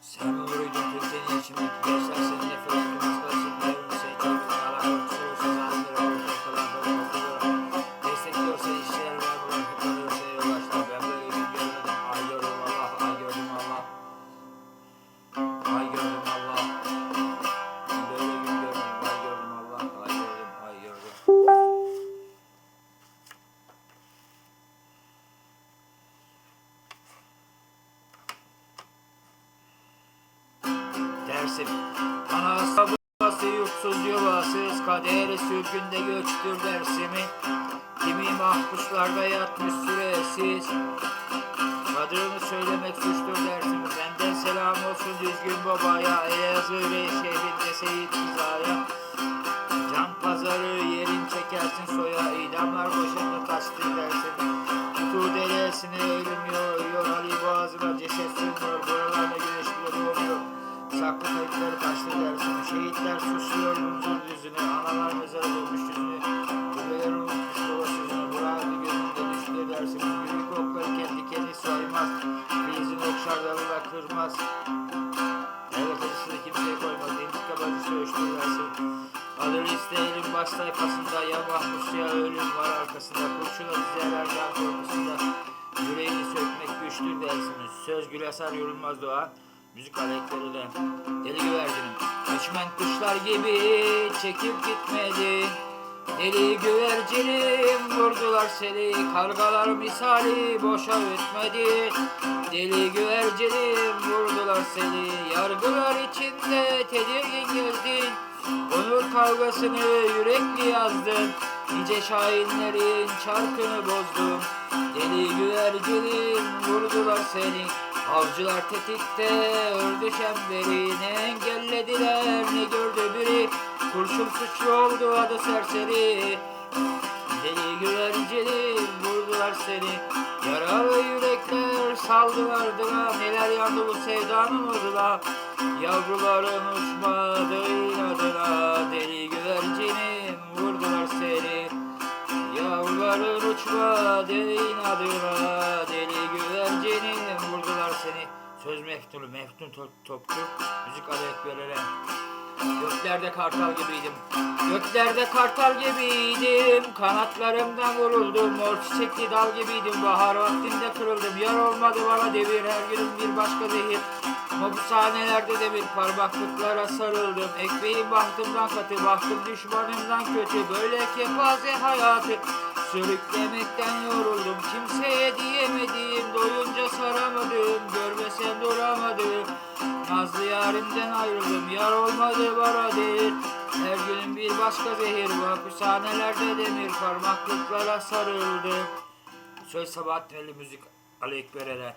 Sen uğruydun Dersim Anası babası yurtsuz yuvasız Kaderi sürgünde göçtür dersimin Kimi mahpuslarda yatmış süresiz. Adını söylemek suçtur dersimiz Benden selam olsun düzgün babaya. Elazığ Rey şehrinde Seyit Rıza'ya. Can pazarı Susuyor huzur yüzüne Analar mezara bulmuş yüzünü. Kulübeler unutmuş baba sözünü Buralarda gözünde düştü dersin. Gülük okları kendi kendi saymaz Filizin okşar dalıla kırmaz. Evet acısını kimseye koymaz İntikam acısı ölçtü dersin. Alır isteyelim baş sayfasında Ya mahpus ya ölüm var arkasında. Kurşuna dizerler can korkusunda. Yüreğini sökmek güçtür dersiniz Söz Gülasar yorulmaz doğa Müzik alekleri de. Deli güvercinim Göçmen kuşlar gibi çekip gitmedi. Deli güvercinim vurdular seni Kargalar misali boşa ötmedi Deli güvercinim vurdular seni Yargılar içinde tedirgin gezdin Onur kavgasını yürekli yazdın Nice şahinlerin çarkını bozdun Deli güvercinim vurdular seni Avcılar tetikte ördü çemberini engellediler. Ne gördü biri? Kurşun suçlu oldu adı serseri. Deli güvercinim vurdular seni. Yaralı yürekler saldılar dıra Neler yandı bu sevdanın oduna Yavruların uçmadı inadına Deli güvercinim vurdular seni. Yavruların uçmadı inadına Söz Meftun'u Meftun Top- Topçu Müzik adet vererek Göklerde kartal gibiydim. Göklerde kartal gibiydim. Kanatlarımdan vuruldum. Mor çiçekli dal gibiydim. Bahar vaktinde kırıldım. Yar olmadı bana devir. Her günüm bir başka zehir. Mabushanelerde de bir parmaklıklara sarıldım. Ekmeğim bahtımdan katı. Bahtım düşmanımdan kötü. Böyle kepaze hayatı. Sürüklemekten yoruldum. Kimseye diyemedim. Doyunca yarimden ayrıldım. Yar olmadı bana değil. Her günün bir başka zehir. Hapishanelerde demir. Parmaklıklara sarıldım. Söz Sabahattin Ali Müzik Ali Ekber'e